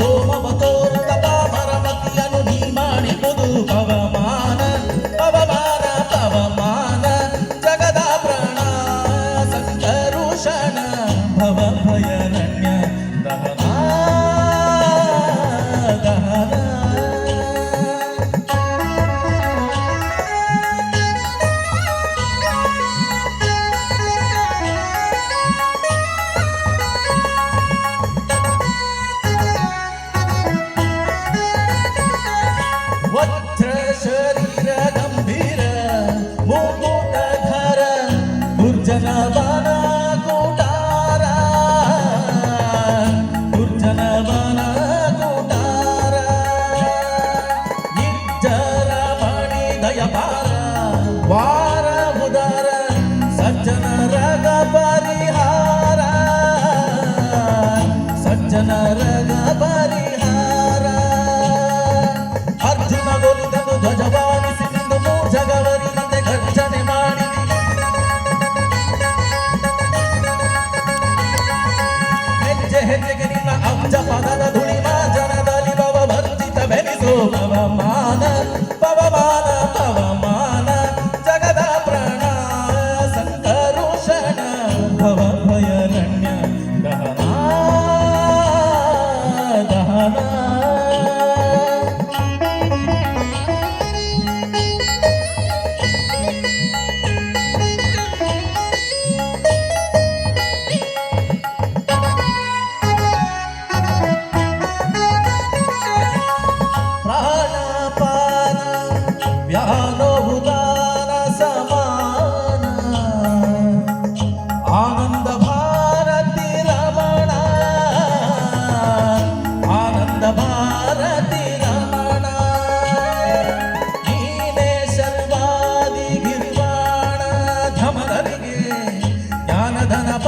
సోమముతో కథామరమక్లను ధీమాని పొదు భవమా ಗುರ್ಜನವನ ಕೂಟಾರ. ಗುರ್ಜನವನ ಕೂಟಾರ. ನಿರ್ಜರ ಮಣಿ ದಯಪಾರ. ವಾರ ಉದರ ಸಜ್ಜನರ ಪರಿಹಾರ. ಸಜ್ಜನರ पवमान पवमान पवमान जगदा प्रणाय सङ्करुषण भवभयरण्य दहना दहना ಧನ